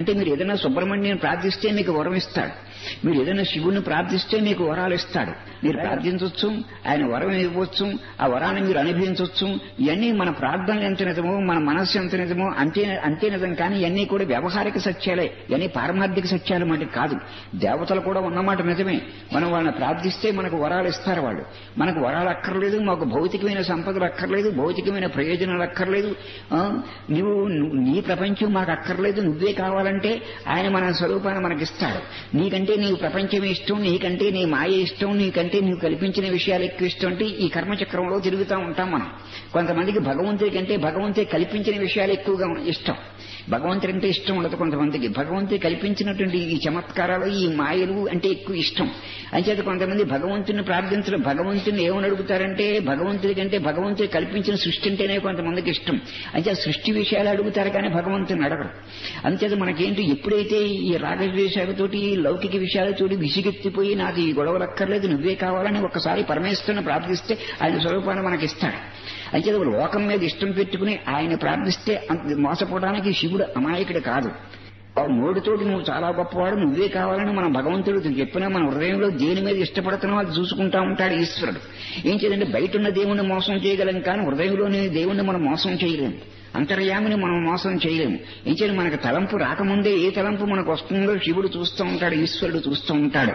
అంటే మీరు ఏదైనా సుబ్రహ్మణ్యం ప్రార్థిస్తే మీకు వరం ఇస్తాడు మీరు ఏదైనా శివుని ప్రార్థిస్తే మీకు వరాలు ఇస్తాడు మీరు ప్రార్థించవచ్చు ఆయన వరం ఇవ్వచ్చు ఆ వరాన్ని మీరు అనుభవించవచ్చు ఇవన్నీ మన ప్రార్థనలు ఎంత నిజమో మన మనస్సు ఎంత నిజమో అంతే అంతే నిజం. కానీ ఇవన్నీ కూడా వ్యవహారిక సత్యాలే. ఇవన్నీ పారమార్థిక సత్యాలు మాట కాదు. దేవతలు కూడా ఉన్నమాట నిజమే. మనం వాళ్ళని ప్రార్థిస్తే మనకు వరాలు ఇస్తారు వాళ్ళు. మనకు వరాలు అక్కర్లేదు మాకు భౌతికమైన సంపదలు అక్కర్లేదు భౌతికమైన ప్రయోజనాలు అక్కర్లేదు. నువ్వు నీ ప్రపంచం మాకు అక్కర్లేదు నువ్వే కావాలి. కావాలంటే ఆయన మన స్వరూపాన్ని మనకిస్తాడు. నీకంటే నీవు ప్రపంచమే ఇష్టం నీకంటే నీ మాయ ఇష్టం నీకంటే నీవు కల్పించిన విషయాలు ఎక్కువ ఇష్టం అంటే ఈ కర్మచక్రంలో తిరుగుతూ ఉంటాం మనం. కొంతమందికి భగవంతుడి కంటే భగవంతుడి కల్పించిన విషయాలు ఎక్కువగా ఇష్టం. భగవంతుడి అంటే ఇష్టం ఉండదు కొంతమందికి. భగవంతుడి కల్పించినటువంటి ఈ చమత్కారాలు ఈ మాయలు అంటే ఎక్కువ ఇష్టం. అంచేత కొంతమంది భగవంతుని ప్రార్థించడం భగవంతుని ఏమని అడుగుతారంటే భగవంతుడి కంటే భగవంతుడి కల్పించిన సృష్టి అంటేనే కొంతమందికి ఇష్టం. అంచేత సృష్టి విషయాలు అడుగుతారు కానీ భగవంతుని అడగరు. అంచేత మనకేంటి ఎప్పుడైతే ఈ రాగద్వేషాలతోటి ఈ లౌకిక విషయాలతోటి విసిగెత్తిపోయి నాకు ఈ గొడవలు అక్కర్లేదు నువ్వే కావాలని ఒకసారి పరమేశ్వరుని ప్రార్థిస్తే ఆయన స్వరూపాన్ని మనకి ఇస్తాడు లోకం మీద ఇష్టం పెట్టుకుని ఆయన ప్రార్థిస్తే అంత మోసపోవడానికి శివుడు అమాయకుడు కాదు. ఆ నోటితోటి నువ్వు చాలా గొప్పవాడు నువ్వే కావాలని మన భగవంతుడు చెప్పినా మన హృదయంలో దేని మీద ఇష్టపడుతున్నావు అది చూసుకుంటా ఉంటాడు ఈశ్వరుడు. ఏం చేయాలంటే బయట ఉన్న దేవుణ్ణి మోసం చేయగలం కానీ హృదయంలోని దేవుణ్ణి మనం మోసం చేయలేము అంతర్యామిని మనం మోసం చేయలేము ఏం చేయాలి? మనకు తలంపు రాకముందే ఏ తలంపు మనకు వస్తుందో శివుడు చూస్తూ ఉంటాడు ఈశ్వరుడు చూస్తూ ఉంటాడు.